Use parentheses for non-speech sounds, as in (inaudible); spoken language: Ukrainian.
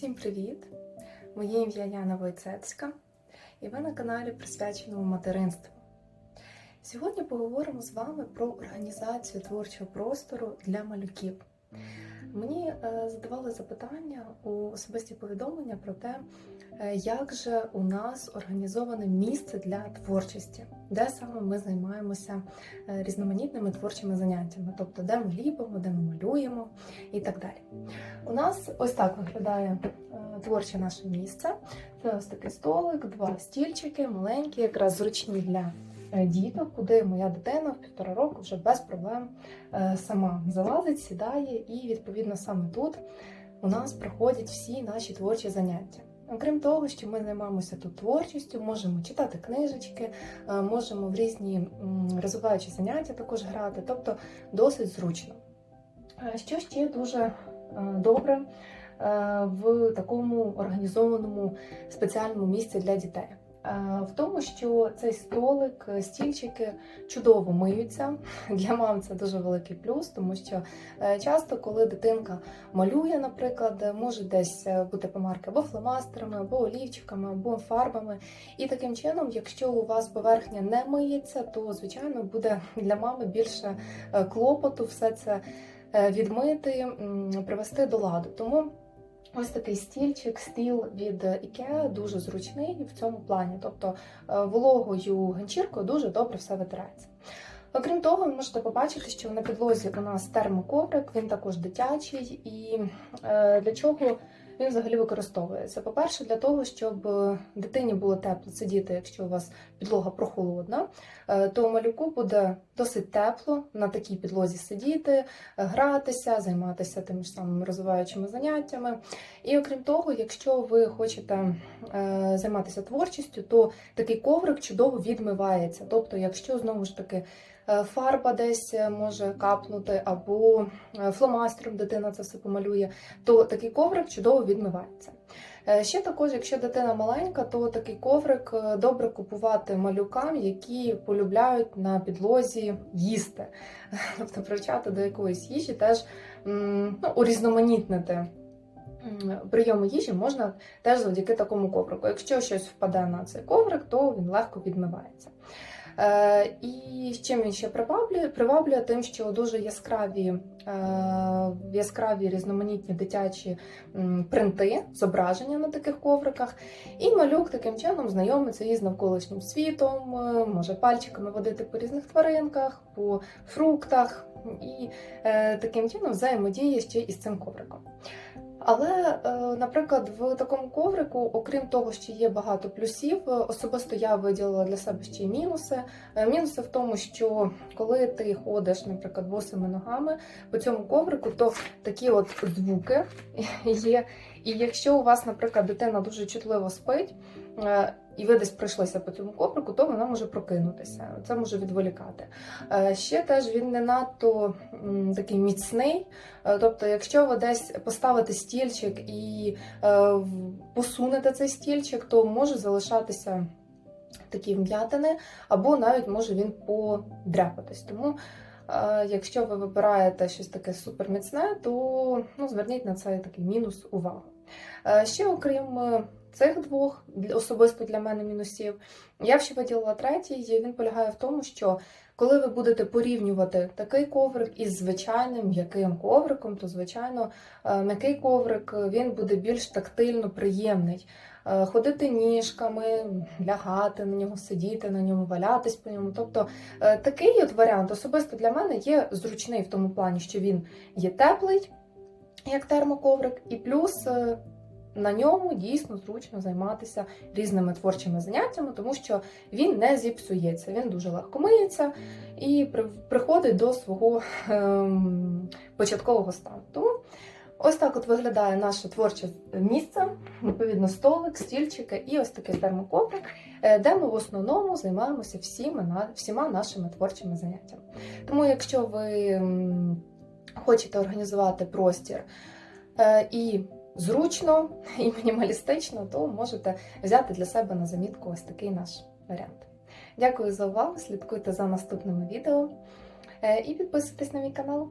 Всім привіт! Моє ім'я Яна Войцецька, і ви на каналі присвяченому материнству. Сьогодні поговоримо з вами про організацію творчого простору для малюків. Мені е, задавали запитання у особисті повідомлення про те, е, як же у нас організоване місце для творчості, де саме ми займаємося е, різноманітними творчими заняттями, тобто де ми ліпимо, де ми малюємо і так далі. У нас ось так виглядає творче наше місце. Це ось такий столик, два стільчики, маленькі, якраз зручні для діток, куди моя дитина в півтора року вже без проблем е, сама залазить, сідає, і відповідно саме тут у нас проходять всі наші творчі заняття. Окрім того, що ми займаємося тут творчістю, можемо читати книжечки, е, можемо в різні розвиваючі заняття також грати, тобто досить зручно. Е, Що ще дуже е, добре е, в такому організованому спеціальному місці для дітей? Е, В тому, що цей столик, е, стільчики чудово миються. (laughs) Для мам це дуже великий плюс, тому що е, часто, коли дитинка малює, наприклад, може десь бути помарки або фломастерами, або олівчиками, або фарбами. І таким чином, якщо у вас поверхня не миється, то звичайно буде для мами більше клопоту все це відмити, привести до ладу. Тому ось такий стільчик, стіл від IKEA дуже зручний в цьому плані. Тобто е, вологою ганчіркою дуже добре все витирається. Окрім того, ви можете побачити, що на підлозі у нас термоковрик, він також дитячий. І е, для чого він взагалі використовується? По-перше, для того, щоб дитині було тепло сидіти, якщо у вас підлога прохолодна, е, то малюку буде досить тепло на такій підлозі сидіти, е, гратися, займатися тими ж самими розвиваючими заняттями. І окрім того, якщо ви хочете е, займатися творчістю, то такий коврик чудово відмивається. Тобто, якщо знову ж таки фарба десь може капнути, або е, фломастером дитина це все помалює, то такий коврик чудово відмивається. Е, Ще також, якщо дитина маленька, то такий коврик е, добре купувати малюкам, які полюбляють на підлозі їсти, (laughs) тобто привчати до якоїсь їжі, теж ну, урізноманітнити м, прийоми їжі можна теж завдяки такому коврику. Якщо щось впаде на цей коврик, то він легко відмивається. Е, і чим він ще приваблює? Приваблює тим, що дуже яскраві, е, яскраві різноманітні дитячі принти, зображення на таких ковриках. І малюк таким чином знайомиться із навколишнім світом, е, може пальчиками водити по різних тваринках, по фруктах, і таким чином взаємодіє ще із цим ковриком. Але, е, наприклад, в такому коврику, окрім того, що є багато плюсів, е, особисто я виділила для себе ще й мінуси. Е, Мінуси в тому, що коли ти ходиш, наприклад, босими ногами по цьому коврику, то такі от звуки (laughs) є. І якщо у вас, наприклад, дитина дуже чутливо спить, е, і ви десь пройшлися по цьому коврику, то вона може прокинутися. Це може відволікати. Е, Ще теж він не надто такий міцний. Е, Тобто, якщо ви десь поставите стільчик і посунете цей стільчик, то може залишатися такі вм'ятини, або навіть може він подряпатись. Тому, якщо ви вибираєте щось таке суперміцне, то ну, зверніть на це такий мінус увагу. Е, Ще окрім е, цих двох, особисто для мене мінусів, я ще виділила третій. і Він полягає в тому, що коли ви будете порівнювати такий коврик із звичайним м'яким ковриком, то звичайно е, м'який коврик він буде більш тактильно приємний. Ходити ніжками, лягати на нього, сидіти на ньому, валятись по ньому. Тобто такий от варіант особисто для мене є зручний в тому плані, що він є теплий, як термоковрик, і плюс е, на ньому дійсно зручно займатися різними творчими заняттями, тому що він не зіпсується, він дуже легко миється і приходить до свого ем, початкового стану. Тому ось так от виглядає наше творче місце, відповідно, столик, стільчики і ось такий термоковрик, е, де ми в основному займаємося всіма, всіма нашими творчими заняттями. Тому, якщо ви хочете організувати простір е, і зручно, і мінімалістично, то можете взяти для себе на замітку ось такий наш варіант. Дякую за увагу, слідкуйте за наступними відео е, і підписуйтесь на мій канал.